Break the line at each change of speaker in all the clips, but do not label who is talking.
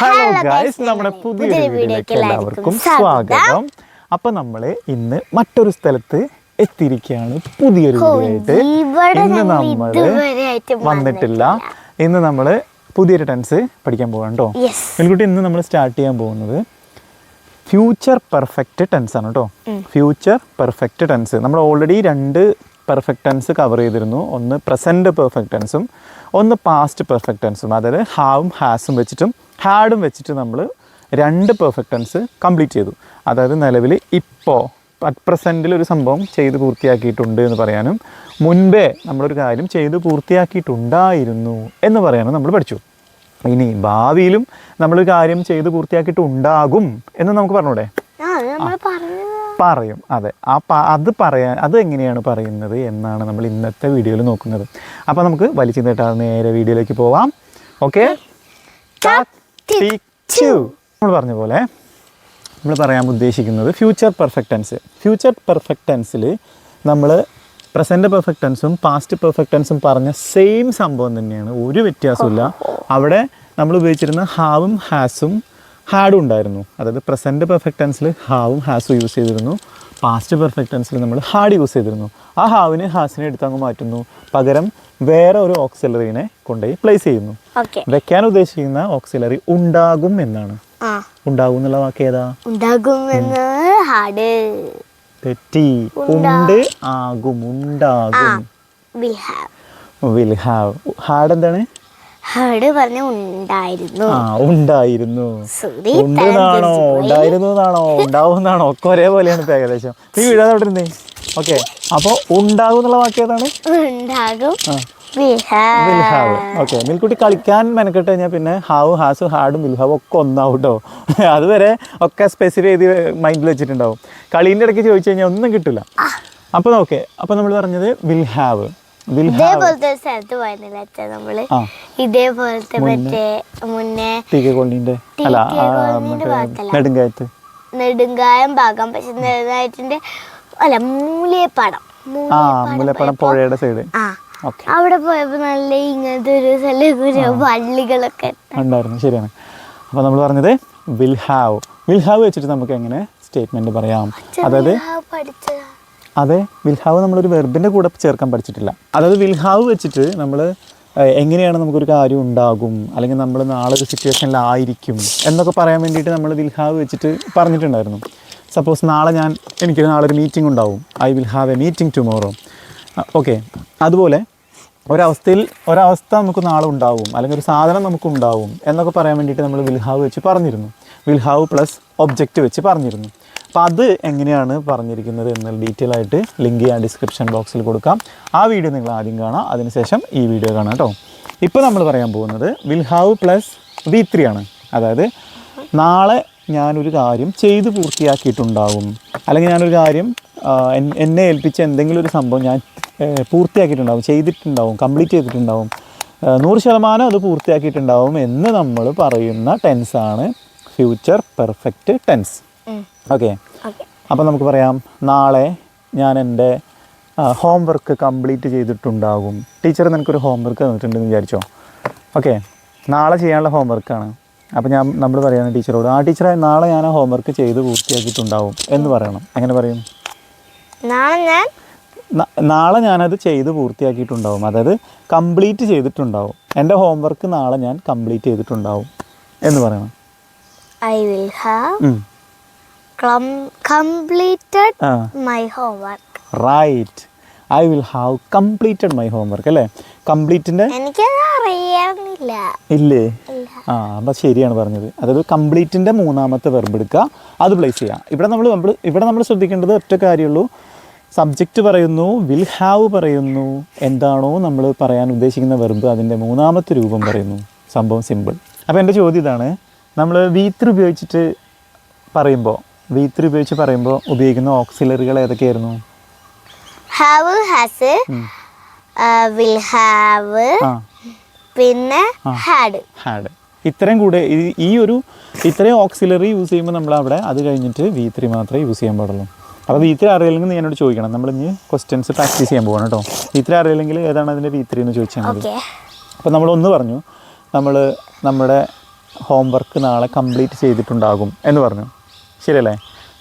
Hello
guys
guys നമ്മുടെ
പുതിയ
പുതിയൊരു വീഡിയോയിലേക്ക് എല്ലാവർക്കും സ്വാഗതം. അപ്പൊ നമ്മൾ ഇന്ന് മറ്റൊരു സ്ഥലത്ത് എത്തിയിരിക്കുകയാണ്. പുതിയൊരു
വീഡിയോയിട്ട്
വീഡിയോ ആയിട്ട് ഇന്ന് നമ്മൾ
നമ്മൾ
വന്നിട്ടില്ല. ഇന്ന് നമ്മൾ പുതിയൊരു ടെൻസ് പഠിക്കാൻ പോകാം കേട്ടോ
യെസ്
ഇന്ന് നമ്മൾ സ്റ്റാർട്ട് ചെയ്യാൻ പോകുന്നത് ഫ്യൂച്ചർ പെർഫെക്റ്റ് ടെൻസ് ആണ് കേട്ടോ ഫ്യൂച്ചർ പെർഫെക്റ്റ് ടെൻസ്. നമ്മൾ ഓൾറെഡി രണ്ട് പെർഫെക്റ്റ് ടെൻസ് കവർ ചെയ്തിരുന്നു. ഒന്ന് പ്രസന്റ് പെർഫെക്റ്റ് ടെൻസും ഒന്ന് പാസ്റ്റ് പെർഫെക്റ്റ് ടെൻസും. അതായത് ഹാവും ഹാസും വെച്ചിട്ടും ഹാഡും വെച്ചിട്ട് നമ്മൾ രണ്ട് പെർഫെക്റ്റൻസ് കംപ്ലീറ്റ് ചെയ്തു. അതായത് നിലവിൽ ഇപ്പോൾ അറ്റ് പ്രസന്റിൽ ഒരു സംഭവം ചെയ്ത് പൂർത്തിയാക്കിയിട്ടുണ്ട് എന്ന് പറയാനും മുൻപേ നമ്മളൊരു കാര്യം ചെയ്ത് പൂർത്തിയാക്കിയിട്ടുണ്ടായിരുന്നു എന്ന് പറയാനും നമ്മൾ പഠിച്ചു. ഇനി ഭാവിയിലും നമ്മൾ കാര്യം ചെയ്ത് പൂർത്തിയാക്കിയിട്ടുണ്ടാകും എന്ന് നമുക്ക് പറഞ്ഞൂടെ? പറയും. അതെ. ആ പ- അത് പറയാൻ അത് എങ്ങനെയാണ് പറയുന്നത് എന്നാണ് നമ്മൾ ഇന്നത്തെ വീഡിയോയിൽ നോക്കുന്നത്. അപ്പോൾ നമുക്ക് വലിച്ചു നീട്ടാതെ നേരെ വീഡിയോയിലേക്ക് പോവാം. ഓക്കെ? നമ്മൾ പറഞ്ഞ പോലെ നമ്മൾ പറയാൻ ഉദ്ദേശിക്കുന്നത് future perfect tense future perfect ടെൻസിൽ നമ്മൾ പ്രസന്റ് പെർഫെക്റ്റ് ടെൻസും പാസ്റ്റ് പെർഫെക്റ്റ് ടെൻസും പറഞ്ഞ സെയിം സംഭവം തന്നെയാണ്. ഒരു വ്യത്യാസമില്ല അവിടെ നമ്മൾ ഉപയോഗിച്ചിരുന്ന ഹാവും ഹാസും ഹാഡും ഉണ്ടായിരുന്നു. അതായത് പ്രസന്റ് പെർഫെക്റ്റ് ടെൻസിൽ ഹാവും ഹാസും യൂസ് ചെയ്തിരുന്നു. പാസ്റ്റ് പെർഫെക്റ്റ് ടെൻസിൽ നമ്മൾ ഹാഡ് യൂസ് ചെയ്തിരുന്നു. ആ ഹാവിനെ ഹാസിനെ എടുത്ത് അങ്ങ് മാറ്റുന്നു. പകരം വേറെ ഒരു ഓക്സിലറിനെ കൊണ്ടുപോയി പ്ലേസ് ചെയ്യുന്നു. വെക്കാൻ ഉദ്ദേശിക്കുന്ന ഓക്സിലറി ഉണ്ടാകും എന്നാണ്. ഉണ്ടാകും എന്നുള്ള വാക്ക് ഏതാ?
ഉണ്ടാകും ഹാഡ്
തെറ്റി. ഉണ്ട് ആകും ഉണ്ടാകും.
വിൽ ഹാവ്
എന്താണ്?
പറഞ്ഞ ഉണ്ടായിരുന്നു.
ആ ഉണ്ടായിരുന്നു.
സോറി
ഉണ്ടെന്നാണോ ഉണ്ടായിരുന്നു എന്നാണോ? ഉണ്ടാവും എന്നാണോ? ഒക്കെ ഒരേപോലെയാണ് ഇപ്പൊ ഏകദേശം. നീ വീഴാതെ അവിടെ ഇരുന്നേ. ഓക്കെ. അപ്പോൾ ഉണ്ടാകും എന്നുള്ള വാക്ക് ഏതാണ്?
ഉണ്ടാകും.
ഓക്കെ. മിൽക്കുട്ടി കളിക്കാൻ മെനക്കെട്ട് കഴിഞ്ഞാൽ പിന്നെ ഹാവ് ഹാസും ഹാഡും മിൽഹാവും ഹാവ് ഒക്കെ ഒന്നാവും കേട്ടോ അതുവരെ ഒക്കെ സ്പെസിഫൈ ചെയ്ത് മൈൻഡിൽ വെച്ചിട്ടുണ്ടാവും. കളീന്റെ ഇടയ്ക്ക് ചോദിച്ചു കഴിഞ്ഞാൽ ഒന്നും കിട്ടില്ല അപ്പോൾ ഓക്കെ അപ്പോൾ നമ്മൾ പറഞ്ഞത് വിൽഹാവ്. വിൽ ഹാവ്
ഇതേപോലത്തെ സ്ഥലത്ത് പോയിരുന്നില്ല അച്ഛാ
നമ്മൾ?
ഇതേപോലത്തെ മറ്റേ മുന്നേ.
നെടുങ്കായത്ത്.
നെടുങ്കായം ഭാഗം. പക്ഷെ നെടുങ്കായത്തിന്റെ അല്ല മൂലേപ്പടം.
ആ മുലപ്പടം പുഴയുടെ സൈഡ്
അവിടെ പോയപ്പോ നല്ല ഇങ്ങനത്തെ ഒരു സ്ഥലം വള്ളികളൊക്കെ
ഉണ്ടായിരുന്നു ശരിയാണ്. അപ്പോൾ നമ്മൾ പറഞ്ഞത് വിൽ ഹാവ് വിൽ ഹാവ് വെച്ചിട്ട് നമുക്ക് എങ്ങനെ സ്റ്റേറ്റ്മെന്റ് പറയാം? അതായത് അതെ വിൽ ഹാവ് ഒരു വെർബിന്റെ കൂടെ ചേർക്കാൻ പഠിച്ചിട്ടില്ല. അതായത് വിൽ ഹാവ് വെച്ചിട്ട് നമ്മൾ എങ്ങനെയാണ് നമുക്കൊരു കാര്യം ഉണ്ടാകും? അല്ലെങ്കിൽ നമ്മൾ നാളെ ഒരു സിറ്റുവേഷനിലായിരിക്കും എന്നൊക്കെ പറയാൻ വേണ്ടിയിട്ട് നമ്മൾ വിൽ ഹാവ് വെച്ചിട്ട് പറഞ്ഞിട്ടുണ്ടായിരുന്നു. സപ്പോസ് നാളെ ഞാൻ എനിക്ക് നാളെ ഒരു മീറ്റിംഗ് ഉണ്ടാവും I will have a meeting tomorrow okay അതുപോലെ ഒരവസ്ഥയിൽ ഒരവസ്ഥ നമുക്ക് നാളെ ഉണ്ടാവും. അല്ലെങ്കിൽ ഒരു സാധനം നമുക്ക് ഉണ്ടാവും എന്നൊക്കെ പറയാൻ വേണ്ടിയിട്ട് നമ്മൾ വിൽ ഹാവ് വെച്ച് പറഞ്ഞിരുന്നു. വിൽ ഹാവ് പ്ലസ് ഒബ്ജക്റ്റ് വെച്ച് പറഞ്ഞിരുന്നു. അപ്പോൾ അത് എങ്ങനെയാണ് പറഞ്ഞിരിക്കുന്നത് എന്ന ഡീറ്റെയിൽ ആയിട്ട് ലിങ്ക് ഞാൻ ഡിസ്ക്രിപ്ഷൻ ബോക്സിൽ കൊടുക്കാം. ആ വീഡിയോ നിങ്ങൾ ആദ്യം കാണാം. അതിനുശേഷം ഈ വീഡിയോ കാണാം കേട്ടോ. ഇപ്പോൾ നമ്മൾ പറയാൻ പോകുന്നത് will have plus V three ആണ്. അതായത് നാളെ ഞാനൊരു കാര്യം ചെയ്ത് പൂർത്തിയാക്കിയിട്ടുണ്ടാവും. അല്ലെങ്കിൽ ഞാനൊരു കാര്യം എന്നെ ഏൽപ്പിച്ച എന്തെങ്കിലും ഒരു സംഭവം ഞാൻ പൂർത്തിയാക്കിയിട്ടുണ്ടാവും ചെയ്തിട്ടുണ്ടാവും കംപ്ലീറ്റ് ചെയ്തിട്ടുണ്ടാവും. നൂറ് ശതമാനം അത് പൂർത്തിയാക്കിയിട്ടുണ്ടാവും എന്ന് നമ്മൾ പറയുന്ന ടെൻസാണ് ഫ്യൂച്ചർ പെർഫെക്റ്റ് ടെൻസ്. ഓക്കെ.
അപ്പം
അപ്പോൾ നമുക്ക് പറയാം നാളെ ഞാൻ എന്റെ ഹോംവർക്ക് കംപ്ലീറ്റ് ചെയ്തിട്ടുണ്ടാകും ടീച്ചർ നിനക്കൊരു ഹോംവർക്ക് തന്നിട്ടുണ്ടെന്ന് വിചാരിച്ചോ? ഓക്കെ. നാളെ ചെയ്യാനുള്ള ഹോംവർക്കാണ് അപ്പോൾ ഞാൻ നമ്മൾ പറയുകയാണ് ടീച്ചറോട് ആ ടീച്ചറെ നാളെ ഞാൻ ആ ഹോംവർക്ക് ചെയ്ത് പൂർത്തിയാക്കിയിട്ടുണ്ടാവും. എന്ന് പറയണം. എങ്ങനെ പറയും?
നാളെ ഞാൻ?
നാളെ ഞാനത് ചെയ്ത് പൂർത്തിയാക്കിയിട്ടുണ്ടാവും. അതായത് കംപ്ലീറ്റ് ചെയ്തിട്ടുണ്ടാവും. എന്റെ ഹോംവർക്ക് നാളെ ഞാൻ കംപ്ലീറ്റ് ചെയ്തിട്ടുണ്ടാവും എന്ന് പറയണം.
I will have completed my homework
right I will have completed my homework അല്ലേ?
കംപ്ലീറ്റിന്റെ എനിക്ക്
ഇല്ലേ
ഇല്ല?
ആ അപ്പം ശരിയാണ് പറഞ്ഞത്. അതായത് കംപ്ലീറ്റിന്റെ മൂന്നാമത്തെ വെർബ് എടുക്കുക അത് പ്ലേസ് ചെയ്യുക. ഇവിടെ നമ്മൾ നമ്മൾ ഇവിടെ നമ്മൾ ശ്രദ്ധിക്കേണ്ടത് ഒറ്റ കാര്യമുള്ളൂ. സബ്ജക്റ്റ് പറയുന്നു വിൽ ഹാവ് പറയുന്നു എന്താണോ നമ്മൾ പറയാൻ ഉദ്ദേശിക്കുന്ന വെർബ് അതിന്റെ മൂന്നാമത്തെ രൂപം പറയുന്നു. സംഭവം സിമ്പിൾ അപ്പോൾ എന്റെ ചോദ്യം ഇതാണ്. നമ്മൾ വീത്രി ഉപയോഗിച്ചിട്ട് പറയുമ്പോൾ വീത്രി ഉപയോഗിച്ച് പറയുമ്പോൾ ഉപയോഗിക്കുന്ന ഓക്സിലറികൾ ഏതൊക്കെയായിരുന്നു?
ഹാവ് ഹാസ് വിൽ ഹാവ് പിന്നെ ഹാഡ്
ഹാഡ് ഇത്രയും കൂടെ ഈ- ഒരു ഇത്രയും ഓക്സിലറി യൂസ് ചെയ്യുമ്പോൾ നമ്മൾ അവിടെ അത് കഴിഞ്ഞിട്ട് വി ത്രീ മാത്രമേ യൂസ് ചെയ്യാൻ പാടുള്ളൂ. അപ്പോൾ വി ത്രീ അറിയില്ലെങ്കിൽ നീ എന്നോട് ചോദിക്കണം. നമ്മൾ ഇനി ക്വസ്റ്റ്യൻസ് പ്രാക്ടീസ് ചെയ്യാൻ പോകണം കേട്ടോ. വി ത്രീ അറിയില്ലെങ്കിൽ ഏതാണ് അതിന്റെ വി ത്രീ എന്ന് ചോദിച്ചാൽ മതി. അപ്പോൾ നമ്മൾ ഒന്ന് പറഞ്ഞു നമ്മൾ നമ്മുടെ ഹോംവർക്ക് നാളെ കംപ്ലീറ്റ് ചെയ്തിട്ടുണ്ടാകും എന്ന് പറഞ്ഞു. ശരിയല്ലേ?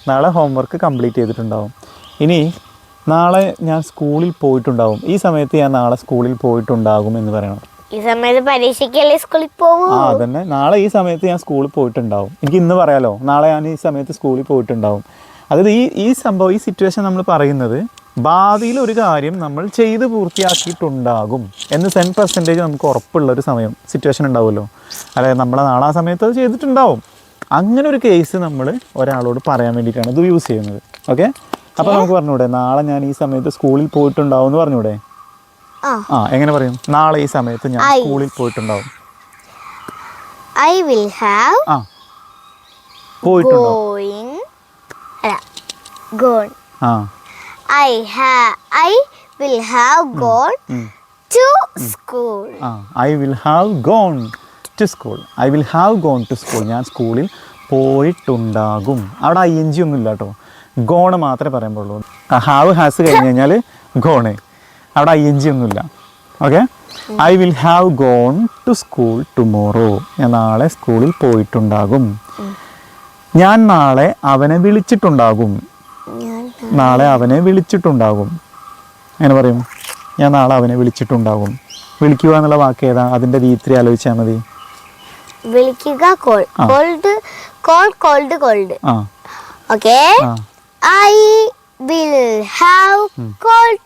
നാളെ ഹോംവർക്ക് കംപ്ലീറ്റ് ചെയ്തിട്ടുണ്ടാകും. ഇനി നാളെ ഞാൻ സ്കൂളിൽ പോയിട്ടുണ്ടാകും. ഈ സമയത്ത് ഞാൻ നാളെ സ്കൂളിൽ പോയിട്ടുണ്ടാകും എന്ന് പറയണം.
ഈ സമയത്ത് പരീക്ഷയ്ക്കല്ലേ സ്കൂളിൽ പോകും
ആ അതന്നെ. നാളെ ഈ സമയത്ത് ഞാൻ സ്കൂളിൽ പോയിട്ടുണ്ടാവും. എനിക്ക് ഇന്ന് പറയാലോ നാളെ ഞാൻ ഈ സമയത്ത് സ്കൂളിൽ പോയിട്ടുണ്ടാവും. അതായത് ഈ ഈ സംഭവം ഈ സിറ്റുവേഷൻ നമ്മൾ പറയുന്നത് ഭാവിയിൽ ഒരു കാര്യം നമ്മൾ ചെയ്ത് പൂർത്തിയാക്കിയിട്ടുണ്ടാകും എന്ന് സെൻ പെർസെന്റേജ് നമുക്ക് ഉറപ്പുള്ള ഒരു സമയം സിറ്റുവേഷൻ ഉണ്ടാവുമല്ലോ. അതായത് നമ്മളെ നാളെ ആ സമയത്ത് അത് ചെയ്തിട്ടുണ്ടാവും. അങ്ങനെ ഒരു കേസ് നമ്മൾ ഒരാളോട് പറയാൻ വേണ്ടിയിട്ടാണ് ഇത് യൂസ് ചെയ്യുന്നത്. ഓക്കെ അപ്പോൾ നമുക്ക് പറഞ്ഞൂടെ നാളെ ഞാൻ ഈ സമയത്ത് സ്കൂളിൽ പോയിട്ടുണ്ടാവും എന്ന് പറഞ്ഞൂടെ?
ആ.
എങ്ങനെ പറയും? നാളെ ഈ സമയത്ത് ഞാൻ സ്കൂളിൽ പോയിട്ടുണ്ടാവും.
ഐ വിൽ ഹാവ്
ആ. പോയിട്ടുണ്ടോ?
ഗോയിങ് അല്ല ഗോൺ
ആ.
ഐ ഹാ I will have gone to school
ആ I will have gone to school I will have gone to school ഞാൻ സ്കൂളിൽ പോയിട്ടുണ്ടാകും. അവിടെ ഐ എൻ ജി ഒന്നും ഇല്ല കേട്ടോ. ഗോണ് മാത്രമേ പറയാൻ പാടുള്ളൂ ഹാവ് ഹാസ് കഴിഞ്ഞ് കഴിഞ്ഞാൽ ഗോണ്. അവിടെ ഐ എൻ ജി ഒന്നുമില്ല. Okay I will have gone to school tomorrow ഞാൻ നാളെ സ്കൂളിൽ പോയിട്ടുണ്ടാകും. ഞാൻ നാളെ അവനെ വിളിച്ചിട്ടുണ്ടാകും. നാളെ അവനെ വിളിച്ചിട്ടുണ്ടാകും. അങ്ങനെ പറയും? ഞാൻ നാളെ അവനെ വിളിച്ചിട്ടുണ്ടാകും. വിളിക്കുക എന്നുള്ള വാക്ക് ഏതാ? അതിന്റെ രീതി ആലോചിച്ചാൽ മതി.
വിളിക്കുക call called call called called okay I will have called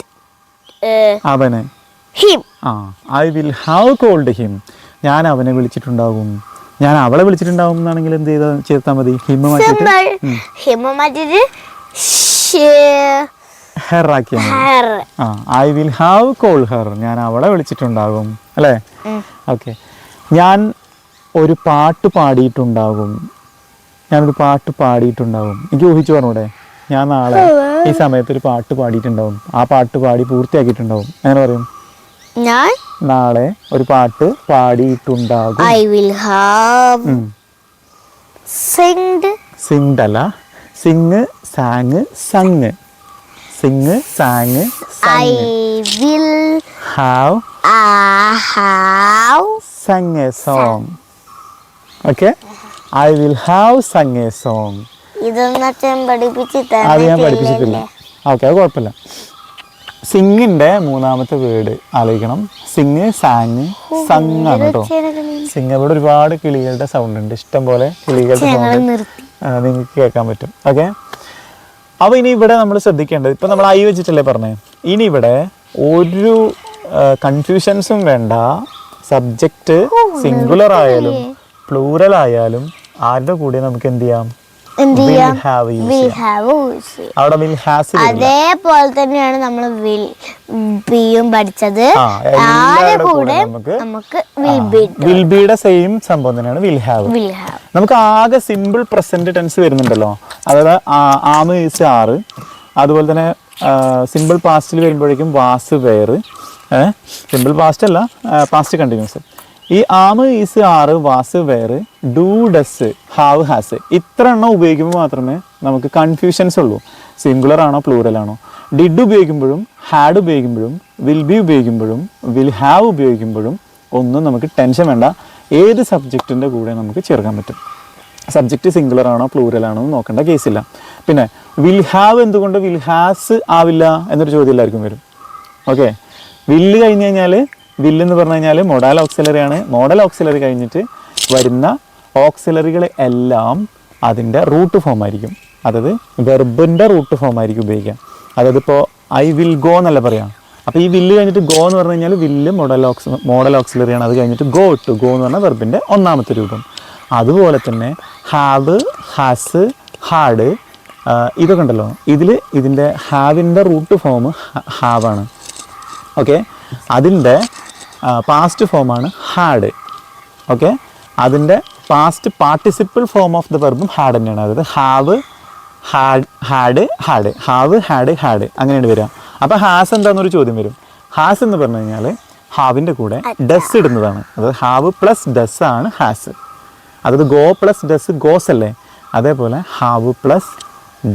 അവനെ.
ഹിം
ആ I will have called him ഞാൻ അവനെ വിളിച്ചിട്ടുണ്ടാകും. ഞാൻ അവളെ വിളിച്ചിട്ടുണ്ടാകും എന്നാണെങ്കിൽ എന്ത് ചെയ്താൽ ചേർത്താൽ മതി.
ഹിമ മാറ്റിട്ട്
മതി.
ഹെർ
ആ I will have call her ഞാൻ അവളെ വിളിച്ചിട്ടുണ്ടാകും. അല്ലേ? ഓക്കെ ഞാൻ ഒരു പാട്ട് പാടിയിട്ടുണ്ടാകും. ഞാനൊരു പാട്ട് പാടിയിട്ടുണ്ടാകും. എനിക്ക് ഊഹിച്ചു പറഞ്ഞൂടെ? ഞാൻ നാളെ ഈ സമയത്ത് ഒരു പാട്ട് പാടിയിട്ടുണ്ടാവും. ആ പാട്ട് പാടി പൂർത്തിയാക്കിയിട്ടുണ്ടാവും. അങ്ങനെ പറയും?
ഞാൻ?
നാളെ ഒരു പാട്ട് പാടിയിട്ടുണ്ടാകും.
I will have singed
singed അല്ല. Sing sang sung sing sang
I will
have
have
sung a song okay I will have sung a song അത് ഞാൻ പഠിപ്പിച്ചിട്ടില്ല. ഓക്കെ അത് കുഴപ്പമില്ല. സിംഗിന്റെ മൂന്നാമത്തെ വേർഡ് ആലോചിക്കണം. സിംഗ് സാങ് സങ് ആണ് കേട്ടോ. സിംഗ് ഇവിടെ ഒരുപാട് കിളികളുടെ സൗണ്ട് ഉണ്ട്. ഇഷ്ടം പോലെ കിളികളുടെ സൗണ്ട് നിങ്ങൾക്ക് കേൾക്കാൻ പറ്റും. ഓക്കെ? അപ്പോൾ ഇനി ഇവിടെ നമ്മൾ ശ്രദ്ധിക്കേണ്ടത് ഇപ്പം നമ്മൾ ഐ വെച്ചിട്ടല്ലേ പറഞ്ഞേ? ഇനി ഇവിടെ ഒരു കൺഫ്യൂഷൻസും വേണ്ട. സബ്ജക്റ്റ് സിംഗുലർ ആയാലും പ്ലൂറൽ ആയാലും ആരുടെ കൂടെ നമുക്ക് എന്ത് ചെയ്യാം?
എന്ത് ചെയ്യാം?
അവിടെ വിൽ ഹാസ്
അതേപോലെ തന്നെയാണ് നമ്മൾ വിൽ ബിയും പഠിച്ചത്.
കൂടെ നമുക്ക്
വിൽ
ബിയുടെ സെയിം സംഭവം തന്നെയാണ് വിൽ ഹാവ് നമുക്ക് ആകെ സിമ്പിൾ പ്രസന്റ് ടെൻസ് വരുന്നുണ്ടല്ലോ. അതായത് ആമ ഈസ് ആറ് അതുപോലെ തന്നെ സിമ്പിൾ പാസ്റ്റിൽ വരുമ്പോഴേക്കും വാസ് വേറ് സിമ്പിൾ പാസ്റ്റ് അല്ല പാസ്റ്റ് കണ്ടിന്യൂസ് ഈ am is are was were do does have has ഇത്ര എണ്ണം ഉപയോഗിക്കുമ്പോൾ മാത്രമേ നമുക്ക് കൺഫ്യൂഷൻസ് ഉള്ളൂ. സിംഗുലർ ആണോ പ്ലൂറൽ ആണോ? ഡിഡ് ഉപയോഗിക്കുമ്പോഴും ഹാഡ് ഉപയോഗിക്കുമ്പോഴും വിൽ ബി ഉപയോഗിക്കുമ്പോഴും വിൽ ഹാവ് ഉപയോഗിക്കുമ്പോഴും ഒന്നും നമുക്ക് ടെൻഷൻ വേണ്ട. ഏത് സബ്ജക്റ്റിന്റെ കൂടെ നമുക്ക് ചേർക്കാൻ പറ്റും. സബ്ജക്റ്റ് സിംഗുലർ ആണോ പ്ലൂറൽ ആണോ എന്ന് നോക്കേണ്ട കേസില്ല പിന്നെ വിൽ ഹാവ് എന്തുകൊണ്ട് വിൽ ഹാസ് ആവില്ല എന്നൊരു ചോദ്യം എല്ലാവർക്കും വരും. ഓക്കെ വില്ല് കഴിഞ്ഞ് കഴിഞ്ഞാൽ വില്ല് എന്ന് പറഞ്ഞു കഴിഞ്ഞാൽ മോഡൽ ഓക്സിലറി ആണ്. മോഡൽ ഓക്സിലറി കഴിഞ്ഞിട്ട് വരുന്ന ഓക്സിലറികൾ എല്ലാം അതിന്റെ റൂട്ട് ഫോം ആയിരിക്കും. അതായത് വെർബിന്റെ റൂട്ട് ഫോം ആയിരിക്കും ഉപയോഗിക്കുക. അതായത് ഇപ്പോൾ ഐ വിൽ ഗോ എന്നല്ല പറയാം. അപ്പോൾ ഈ വില്ല് കഴിഞ്ഞിട്ട് ഗോ എന്ന് പറഞ്ഞു കഴിഞ്ഞാൽ വില്ല് മോഡൽ ഓക്സ് മോഡൽ ഓക്സിലറി ആണ്. അത് കഴിഞ്ഞിട്ട് ഗോ ഇട്ടു. ഗോ എന്ന് പറഞ്ഞാൽ വെർബിന്റെ ഒന്നാമത്തെ രൂപം. അതുപോലെ തന്നെ ഹാവ് ഹാസ് ഹാഡ് ഇതൊക്കെ ഉണ്ടല്ലോ. ഇതിൽ ഇതിന്റെ ഹാവിന്റെ റൂട്ട് ഫോം ഹാവാണ് ഓക്കെ അതിന്റെ പാസ്റ്റ് ഫോമാണ് ഹാഡ് ഓക്കെ അതിന്റെ past participle form of the വെർബും had തന്നെയാണ്. അതായത് have had had had have had had അങ്ങനെയാണ് വരിക. അപ്പോൾ ഹാസ് എന്താണെന്നൊരു ചോദ്യം വരും. ഹാസ് എന്ന് പറഞ്ഞു കഴിഞ്ഞാൽ ഹാവിന്റെ കൂടെ ഡസ് ഇടുന്നതാണ്. അതായത് ഹാവ് പ്ലസ് ഡസ് ആണ് ഹാസ് അതായത് ഗോ പ്ലസ് ഡസ് ഗോസ് അല്ലേ? അതേപോലെ ഹാവ് പ്ലസ്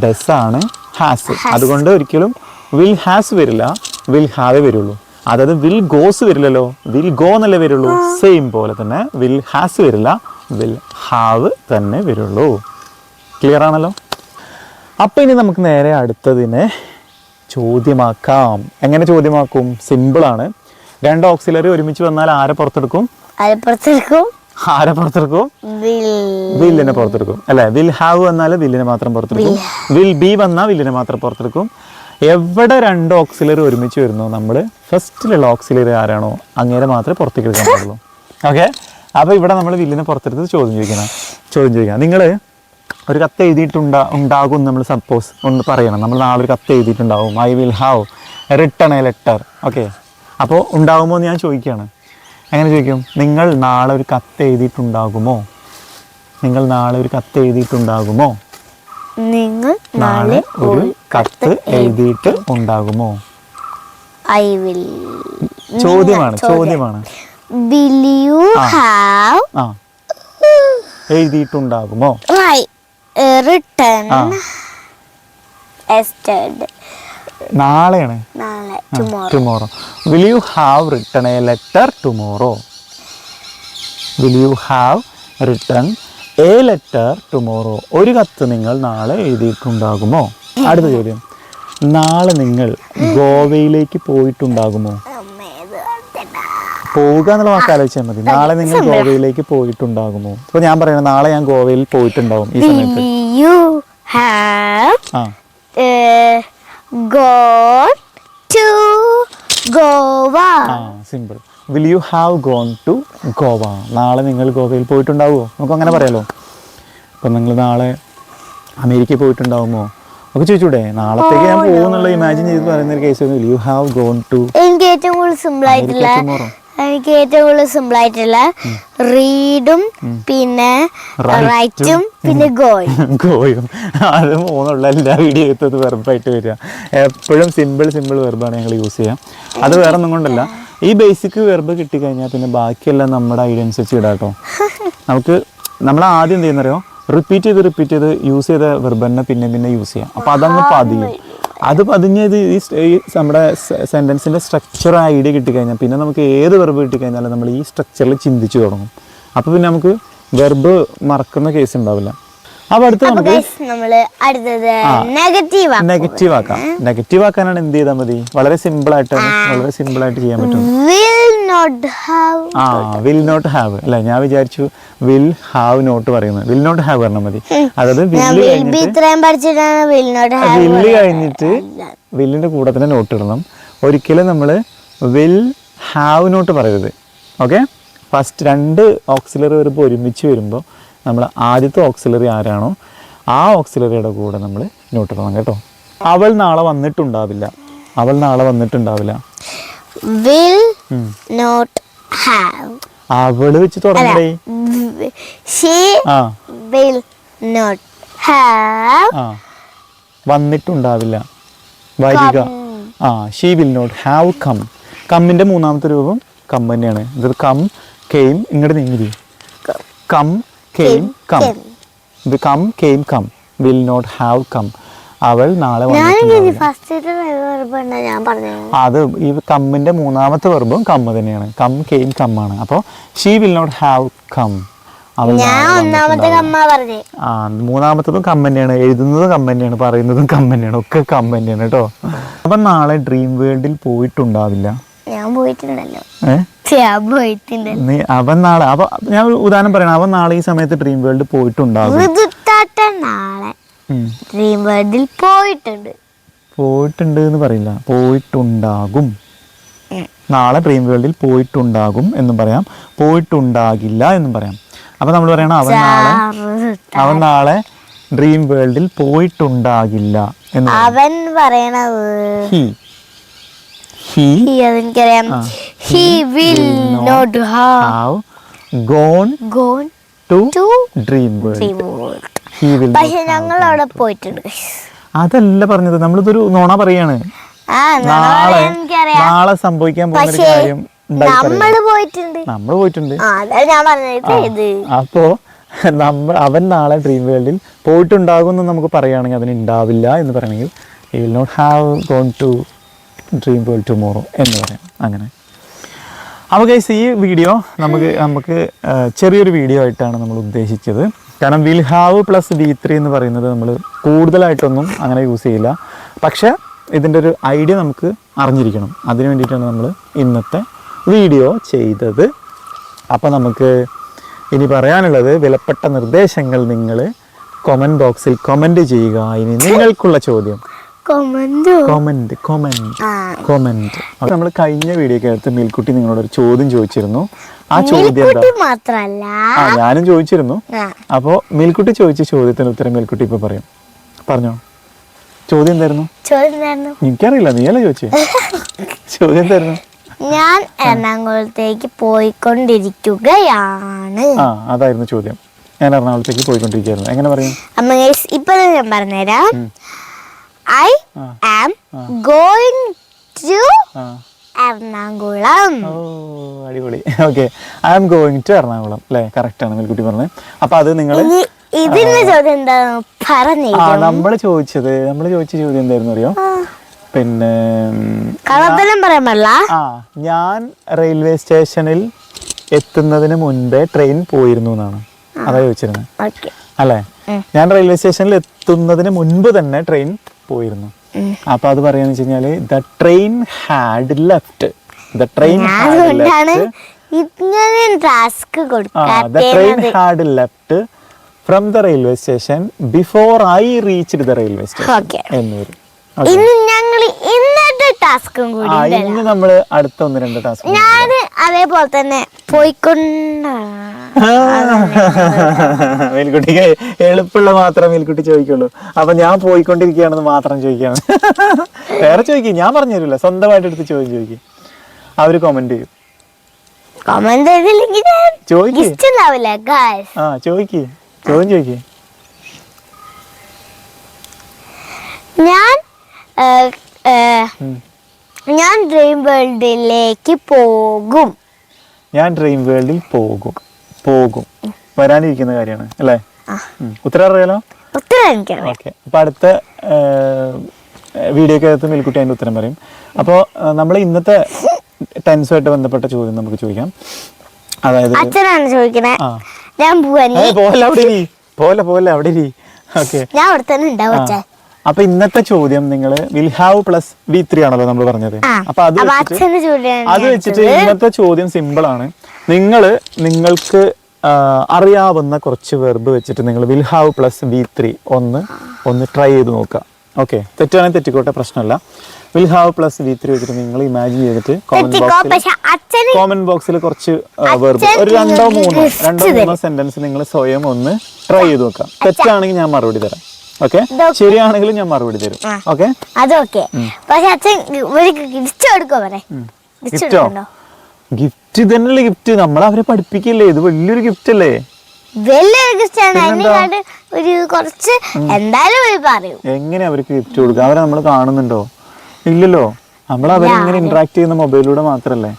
ഡസ് ആണ് ഹാസ് അതുകൊണ്ട് ഒരിക്കലും വിൽ ഹാസ് വരില്ല. വിൽ ഹാവേ വരുള്ളൂ അതായത് വിൽ ഗോസ് വരില്ലല്ലോ. വിൽ ഗോ എന്നല്ലേ വരുള്ളൂ? സെയിം പോലെ തന്നെ വിൽ ഹാസ് വരില്ല. വിൽ ഹാവ് തന്നെ വരുള്ളൂ. ക്ലിയർ ആണല്ലോ? അപ്പം ഇനി നമുക്ക് നേരെ അടുത്തതിനെ ചോദ്യമാക്കാം. എങ്ങനെ ചോദ്യമാക്കും? സിമ്പിളാണ് രണ്ട് ഓക്സിലറി ഒരുമിച്ച് വന്നാൽ ആരെ പുറത്തെടുക്കും? ആരെ പുറത്തെടുക്കും? വില്ലിനെ പുറത്തെടുക്കും. അല്ലെ? വിൽ ഹാവ് വന്നാൽ വില്ലിനെ മാത്രം പുറത്തെടുക്കും. വിൽ ബി വന്നാൽ വില്ലിനെ മാത്രം പുറത്തെടുക്കും. എവിടെ രണ്ട് ഓക്സിലറി ഒരുമിച്ച് വരുന്നു? നമ്മൾ ഫസ്റ്റിലുള്ള ഓക്സിലറി ആരാണോ അങ്ങേരെ മാത്രമേ പുറത്തേക്ക് എടുക്കാൻ പാടുള്ളൂ. ഓക്കെ അപ്പോൾ ഇവിടെ നമ്മൾ വില്ലിനെ പുറത്തെടുത്ത് ചോദ്യം ചോദിക്കണം ചോദ്യം ചോദിക്കാം നിങ്ങൾ ഒരു കത്ത് എഴുതിയിട്ടുണ്ടാ ഉണ്ടാകും നമ്മൾ സപ്പോസ് ഒന്ന് പറയണം. നമ്മൾ നാളെ ഒരു കത്ത് എഴുതിയിട്ടുണ്ടാവും. I will have written a letter okay അപ്പോൾ ഉണ്ടാകുമോ എന്ന് ഞാൻ ചോദിക്കുകയാണ്. എങ്ങനെ ചോദിക്കും? നിങ്ങൾ നാളെ ഒരു കത്ത് എഴുതിയിട്ടുണ്ടാകുമോ? നിങ്ങൾ നാളെ ഒരു കത്ത് എഴുതിയിട്ടുണ്ടാകുമോ?
നിങ്ങൾ
നാളെ ഒരു കത്ത് എഴുതിയിട്ട് ഉണ്ടാകുമോ?
ഐ വിൽ
ചോദ്യമാണ് ചോദ്യമാണ്.
Will you have
ah. എഴുതിയിട്ടുണ്ടാകുമോ?
റിട്ടേൺ എസ്റ്റേഡ്
നാളെയാണ്.
നാളെ tomorrow
tomorrow will you have written a letter tomorrow will you have written a letter tomorrow ഒരു കത്ത് നിങ്ങൾ നാളെ എഴുതിയിട്ടുണ്ടാകുമോ? അടുത്ത ചോദ്യം. നാളെ നിങ്ങൾ ഗോവയിലേക്ക് പോയിട്ടുണ്ടാകുമോ? പോവുക എന്നുള്ള വാക്ക് ആലോചിച്ചാൽ മതി. നാളെ നിങ്ങൾ ഗോവയിലേക്ക് പോയിട്ടുണ്ടാകുമോ? അപ്പൊ ഞാൻ പറയണ നാളെ ഞാൻ ഗോവയിൽ പോയിട്ടുണ്ടാകും ഈ സമയത്ത്.
യു ഹാവ് ടു ഗോവ
ആ simple will you have gone to Goa നാളെ നിങ്ങൾ ഗോവയിൽ പോയിട്ടുണ്ടാവുമോ? നമുക്ക് അങ്ങനെ പറയാലോ. അപ്പം നിങ്ങൾ നാളെ അമേരിക്കയിൽ പോയിട്ടുണ്ടാവുമോ? ഒക്കെ ചോദിച്ചൂടെ നാളത്തേക്ക് ഞാൻ പോകുന്നുള്ള ഇമാജിൻ ചെയ്ത് പറയുന്ന ഒരു case will you have gone to
എനിക്ക് ഏറ്റവും കൂടുതൽ സിമ്പിൾ ആയിട്ടുള്ള. എനിക്ക് ഏറ്റവും കൂടുതൽ സിമ്പിൾ ആയിട്ടുള്ള റീഡും പിന്നെ റൈറ്റും പിന്നെ ഗോയും
ഗോയും അത് മൂന്നുള്ള എല്ലാ വീഡിയോ എടുത്തത് വെർബായിട്ട് വരിക. എപ്പോഴും സിമ്പിൾ സിമ്പിൾ വെർബാണ് ഞങ്ങൾ യൂസ് ചെയ്യാം അത് വേറെ ഒന്നും കൊണ്ടല്ല ഈ ബേസിക് വെർബ് കിട്ടിക്കഴിഞ്ഞാൽ പിന്നെ ബാക്കിയെല്ലാം നമ്മുടെ ഐഡിയ അനുസരിച്ച് ഇടാം കേട്ടോ നമുക്ക് നമ്മൾ ആദ്യം എന്ത് ചെയ്യുന്നറിയോ? റിപ്പീറ്റ് ചെയ്ത് റിപ്പീറ്റ് ചെയ്ത് യൂസ് ചെയ്ത വെർബ് തന്നെ പിന്നെ പിന്നെ യൂസ് ചെയ്യാം. അപ്പോൾ അതങ്ങ് പതിയും. അത്. പതിഞ്ഞത് ഈ നമ്മുടെ സെന്റൻസിന്റെ സ്ട്രക്ചർ ഐഡിയ കിട്ടിക്കഴിഞ്ഞാൽ പിന്നെ നമുക്ക് ഏത് വെർബ് കിട്ടിക്കഴിഞ്ഞാലും നമ്മൾ ഈ സ്ട്രക്ചറിൽ ചിന്തിച്ചു തുടങ്ങും. അപ്പോൾ പിന്നെ നമുക്ക് വെർബ് മറക്കുന്ന കേസ് ഉണ്ടാവില്ല. അപ്പോൾ അടുത്ത
അപ്പൊ
നമുക്ക്
നമ്മൾ അടുത്തത് നെഗറ്റീവ്
നെഗറ്റീവ് ആക്കാം. നെഗറ്റീവ് ആക്കാനാണ് എന്ത് ചെയ്താൽ മതി? വളരെ സിമ്പിൾ ആയിട്ട് വളരെ സിമ്പിൾ ആയിട്ട് ചെയ്യാൻ പറ്റും.
വിൽ നോട്ട് ഹാവ്
ആ വിൽ നോട്ട് ഹാവ് അല്ലെ ഞാൻ വിചാരിച്ചു വിൽ ഹാവ് നോട്ട് പറയുന്നത്. വിൽ നോട്ട് ഹാവ് പറഞ്ഞാൽ മതി. അതായത് വില്ല് കഴിഞ്ഞിട്ട് വില്ലിന്റെ കൂടെ തന്നെ നോട്ട് ഇടണം. ഒരിക്കലും നമ്മൾ വിൽ ഹാവ് നോട്ട് പറയരുത്. ഓക്കെ ഫസ്റ്റ് രണ്ട് ഓക്സിലറി വരുമ്പോൾ ഒരുമിച്ച് വരുമ്പോൾ നമ്മൾ ആദ്യത്തെ ഓക്സിലറി ആരാണോ ആ ഓക്സിലറിയുടെ കൂടെ നമ്മൾ ന്യൂട്രണം കേട്ടോ. അവൾ നാളെ വന്നിട്ടുണ്ടാവില്ല. അവൾ നാളെ വന്നിട്ടുണ്ടാവില്ല.
വിൽ. നോട്ട് ഹാവ്
അവൾ വെച്ച് തുടങ്ങണ്ടേ?
ഷീ
ആ.
വിൽ നോട്ട് ഹാവ്
വന്നിട്ടുണ്ടാവില്ല. വരിക. ആ she will not have come കമ്മിന്റെ മൂന്നാമത്തെ രൂപം കം തന്നെയാണ്. ഇത് കം കെയിം ഇങ്ങോട്ട് നീങ്ങി. കം കെയിം കം ഇത് come came come will not have come അവൾ നാളെ അത് ഈ കമ്മിന്റെ മൂന്നാമത്തെ വെർബും കമ്മ് തന്നെയാണ്. കം കെയിം കമ്മാണ് അപ്പോൾ she will not have come ആ മൂന്നാമത്തതും കം എഴുതുന്നതും കം പറയുന്നതും കം ഒക്കെ കം കേട്ടോ അപ്പം നാളെ ഡ്രീം വേൾഡിൽ പോയിട്ടുണ്ടാവില്ല.
ഞാൻ പോയിട്ടുണ്ടല്ലോ.
ഏ? നീ അവൻ നാളെ അവ ഞാൻ ഒരു ഉദാഹരണം പറയണം അവൻ നാളെ ഈ സമയത്ത് ഡ്രീം വേൾഡ് പോയിട്ടുണ്ടാകും.
നാളെ
ഉം.
ഡ്രീം വേൾഡിൽ പോയിട്ടുണ്ട്.
പോയിട്ടുണ്ട് എന്ന് പറയില്ല. പോയിട്ടുണ്ടാകും. നാളെ ഡ്രീം വേൾഡിൽ പോയിട്ടുണ്ടാകും എന്നും പറയാം. പോയിട്ടുണ്ടാകില്ല എന്നും പറയാം. അപ്പൊ നമ്മൾ പറയണം അവൻ നാളെ അവൻ നാളെ ഡ്രീം വേൾഡിൽ പോയിട്ടുണ്ടാകില്ല എന്ന് പറയും.
അവൻ പറയണത്
ഹി. ഹി
അതെനിക്കറിയാം. He will not have
gone
gone
to
to
dream world he will
പക്ഷെ ഞങ്ങൾ അവിടെ പോയിട്ടുണ്ട്.
അതല്ല പറഞ്ഞത്. നമ്മളിതൊരു നോണ പറയാണ്. നാളെ നാളെ സംഭവിക്കാൻ പോകുന്ന കാര്യം
നമ്മൾ പോയിട്ടുണ്ട്.
നമ്മൾ പോയിട്ടുണ്ട്. അപ്പോ നമ്മൾ അവൻ നാളെ ഡ്രീം വേൾഡിൽ പോയിട്ടുണ്ടാകും എന്ന് നമുക്ക് പറയുകയാണെങ്കിൽ അതിന് ഉണ്ടാവില്ല എന്ന് പറയണമെങ്കിൽ he will not have gone to dream world tomorrow എന്ന് പറയാം. അങ്ങനെ. അപ്പോൾ ഗൈസ് ഈ വീഡിയോ നമുക്ക് നമുക്ക് ചെറിയൊരു വീഡിയോ ആയിട്ടാണ് നമ്മൾ ഉദ്ദേശിച്ചത്. കാരണം will have plus V three എന്ന് പറയുന്നത് നമ്മൾ കൂടുതലായിട്ടൊന്നും അങ്ങനെ യൂസ് ചെയ്യില്ല. പക്ഷേ ഇതിന്റെ ഒരു ഐഡിയ നമുക്ക് അറിഞ്ഞിരിക്കണം. അതിന് വേണ്ടിയിട്ടാണ് നമ്മൾ ഇന്നത്തെ വീഡിയോ ചെയ്തത്. അപ്പോൾ നമുക്ക് ഇനി പറയാനുള്ളത് വിലപ്പെട്ട നിർദ്ദേശങ്ങൾ നിങ്ങൾ കൊമന്റ് ബോക്സിൽ കൊമന്റ് ചെയ്യുക. ഇനി നിങ്ങൾക്കുള്ള ചോദ്യം.
ആ.
കൊമന്റ് അപ്പൊ നമ്മൾ കഴിഞ്ഞ വീഡിയോ വീഡിയോക്കകത്ത് മിൽക്കുട്ടി നിങ്ങളോട് ഒരു ചോദ്യം ചോദിച്ചിരുന്നു. ആ ചോദ്യം ആ ഞാനും ചോദിച്ചിരുന്നു. അപ്പോ മിൽക്കുട്ടി ചോദിച്ച ചോദ്യത്തിന് ഉത്തരം മിൽക്കുട്ടി ഇപ്പൊ പറയും. പറഞ്ഞോ. ചോദ്യം എന്തായിരുന്നു? എനിക്കറിയില്ല നീയല്ലേ ചോദിച്ചേ? ചോദ്യം എന്തായിരുന്നു?
ഞാൻ എറണാകുളത്തേക്ക് പോയിക്കൊണ്ടിരിക്കുകയാണ്.
ആ അതായിരുന്നു ചോദ്യം. ഞാൻ എറണാകുളത്തേക്ക് പോയിക്കൊണ്ടിരിക്കുകയായിരുന്നു. എങ്ങനെ പറയും?
ഇപ്പൊ ഞാൻ പറഞ്ഞുതരാം. ഐ
ആ.
ഗോയിങ് ടു എറണാകുളം
ഓ അടിപൊളി. Okay I am going to Ernakulam അല്ലേ കറക്റ്റ് ആണ് മിൽക്കുട്ടി പറഞ്ഞത്. അപ്പൊ അത് നിങ്ങൾ
ഇതിന്റെ ചോദ്യം എന്താ പറഞ്ഞു
ആ നമ്മൾ ചോദിച്ചത് നമ്മൾ ചോദിച്ച ചോദ്യം എന്തായിരുന്നു അറിയോ? പിന്നെ
കള്ളത്തരം പറയാൻ പാടില്ല.
ആ ഞാൻ റെയിൽവേ സ്റ്റേഷനിൽ എത്തുന്നതിന് മുൻപേ ട്രെയിൻ പോയിരുന്നു എന്നാണ്. അതാ ചോദിച്ചിരുന്നത് അല്ലേ? ഞാൻ റെയിൽവേ സ്റ്റേഷനിൽ എത്തുന്നതിന് മുൻപ് തന്നെ ട്രെയിൻ പോയിരുന്നു. അപ്പൊ അത് പറയാന്ന് വെച്ച് കഴിഞ്ഞാൽ the train had left the train had left the train had left from the railway station before I reach the railway station
okay
എന്ന് വരും.
ഇന്ന് ഞങ്ങൾ ടാസ്കും കൂടി
ആ. ഇന്ന് നമ്മൾ അടുത്ത ഒന്ന് രണ്ട് ടാസ്ക്
ഞാൻ അതേപോലെ തന്നെ പോയിക്കൊണ്ട്.
മേൽക്കുട്ടിക്ക് എളുപ്പമുള്ള മാത്രം മേൽക്കുട്ടി ചോദിക്കുള്ളൂ. അപ്പൊ ഞാൻ പോയിക്കൊണ്ടിരിക്കുകയാണെന്ന് മാത്രം ചോദിക്കാണ് വേറെ ചോദിക്കും ഞാൻ പറഞ്ഞു തരില്ല. സ്വന്തമായിട്ട് എടുത്ത് ചോദ്യം ചോദിക്കും. അവർ കമന്റ് ചെയ്യും.
കമന്റ് ചെയ്തില്ലെങ്കിൽ
ആ ചോദിക്ക്. ചോദ്യം ചോദിക്ക്.
ഞാൻ. ഞാൻ ഡ്രീം വേൾഡിലേക്ക് പോകും.
ഞാൻ ഡ്രീം വേൾഡിൽ പോകും. പോകും. വരാനിരിക്കുന്ന കാര്യമാണ് അല്ലേ. ഉത്തരം അറിയാലോ? ഓക്കെ. അപ്പൊ അടുത്ത വീഡിയോക്കകത്ത് മേൽക്കുട്ടി അതിന്റെ ഉത്തരം പറയും. അപ്പോൾ നമ്മൾ ഇന്നത്തെ ടെൻസുമായിട്ട് ബന്ധപ്പെട്ട ചോദ്യം നമുക്ക് ചോദിക്കാം. അതായത്
അച്ഛനാണ് ചോദിക്കണേ.
ആ.
ഞാൻ പോവാനി
ഏ, പോലെ അവിടെ ഇരി പോലെ പോലെ അവിടെ ഇരി ഓക്കെ.
ഞാൻ അവിടെ തന്നെ ഉണ്ടാവും
അപ്പൊ ഇന്നത്തെ ചോദ്യം നിങ്ങൾ will have plus V three ആണല്ലോ നമ്മൾ പറഞ്ഞത്. അപ്പൊ അത് വെച്ചിട്ട് അത് വെച്ചിട്ട് ഇന്നത്തെ ചോദ്യം സിമ്പിൾ ആണ്. നിങ്ങൾ നിങ്ങൾക്ക് അറിയാവുന്ന കുറച്ച് വെർബ് വെച്ചിട്ട് നിങ്ങൾ will have plus V three ഒന്ന് ഒന്ന് ട്രൈ ചെയ്ത് നോക്കുക. ഓക്കെ തെറ്റാണെങ്കിൽ തെറ്റിക്കോട്ടെ പ്രശ്നമല്ല. Will have plus V three വെച്ചിട്ട് നിങ്ങൾ ഇമാജിൻ ചെയ്തിട്ട് കോമന്റ് ബോക്സിൽ കോമന്റ് ബോക്സിൽ കുറച്ച് വെർബ് ഒരു രണ്ടോ മൂന്നോ രണ്ടോ മൂന്നോ സെന്റൻസ് നിങ്ങൾ സ്വയം ഒന്ന് ട്രൈ ചെയ്ത് നോക്കാം തെറ്റാണെങ്കിൽ ഞാൻ മറുപടി തരാം. ഓക്കെ? ശരിയാണെങ്കിലും ഞാൻ മറുപടി തരും. ഓക്കെ?
അതൊക്കെ പക്ഷെ അച്ഛൻ ഒരു ഗിഫ്റ്റ് കൊടുക്കോ പറ ഗിഫ്റ്റോ
ഗിഫ്റ്റ്? തന്നെയല്ലേ ഗിഫ്റ്റ് നമ്മൾ അവരെ പഠിപ്പിക്കില്ലേ. ഇത് വലിയൊരു ഗിഫ്റ്റ് അല്ലേ
വലിയൊരു ഗിഫ്റ്റ് ആണ്. ഒരു കുറച്ച് എന്തായാലും ഒരു പറയൂ.
എങ്ങനെ അവർക്ക് ഗിഫ്റ്റ് കൊടുക്കുക അവരെ നമ്മൾ കാണുന്നുണ്ടോ? ഇല്ലല്ലോ. നമ്മൾ അവരിങ്ങനെ ഇന്ററാക്ട് ചെയ്യുന്ന മൊബൈലിലൂടെ മാത്രല്ലേ.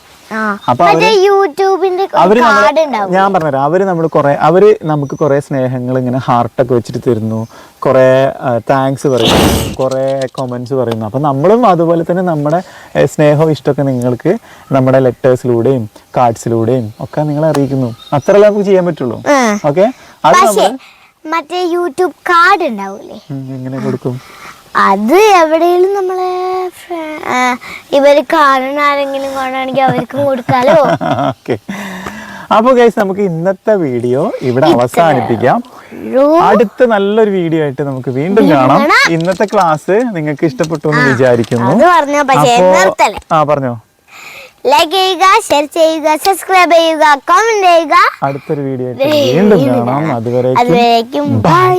അപ്പൊ
യൂട്യൂബിന്റെ
അവർ
കാർഡ്
നമ്മളെ ഞാൻ പറഞ്ഞുതരാം. അവർ നമ്മൾ കുറെ അവർ നമുക്ക് കുറെ സ്നേഹങ്ങൾ ഇങ്ങനെ ഹാർട്ടൊക്കെ വെച്ചിട്ട് തരുന്നു. കുറെ താങ്ക്സ് പറയുന്നു. കുറെ കൊമന്റ്സ് പറയുന്നു. അപ്പൊ നമ്മളും അതുപോലെ തന്നെ നമ്മുടെ സ്നേഹവും ഇഷ്ടമൊക്കെ നിങ്ങൾക്ക് നമ്മുടെ ലെറ്റേഴ്സിലൂടെയും കാർഡ്സിലൂടെയും ഒക്കെ നിങ്ങൾ അറിയിക്കുന്നു. അത്രയല്ലേ നമുക്ക് ചെയ്യാൻ പറ്റുള്ളൂ. ഓക്കെ അത് നമ്മൾ
മറ്റേ യൂട്യൂബ് കാർഡ് ഉണ്ടാവൂലേ?
എങ്ങനെ കൊടുക്കും?
അത് എവിടെയും നമ്മളെ ഇവർ കാണുന്ന ആരെങ്കിലും കാണുകയാണെങ്കിൽ അവർക്കും കൊടുക്കാലോ
ഓക്കെ. അപ്പോൾ ഗൈസ് നമുക്ക് ഇന്നത്തെ വീഡിയോ ഇവിടെ അവസാനിപ്പിക്കാം. അടുത്ത നല്ലൊരു വീഡിയോ ആയിട്ട് നമുക്ക് വീണ്ടും കാണാം. ഇന്നത്തെ ക്ലാസ് നിങ്ങൾക്ക് ഇഷ്ടപ്പെട്ടു എന്ന് വിചാരിക്കുന്നു. ആ പറഞ്ഞോ.
ലൈക്ക് ചെയ്യുക ഷെയർ ചെയ്യുക സബ്സ്ക്രൈബ് ചെയ്യുക കമന്റ് ചെയ്യുക.
അടുത്തൊരു വീഡിയോ ആയിട്ട് വീണ്ടും കാണാം. അതുവരെ
അതുവരേക്കും ബൈ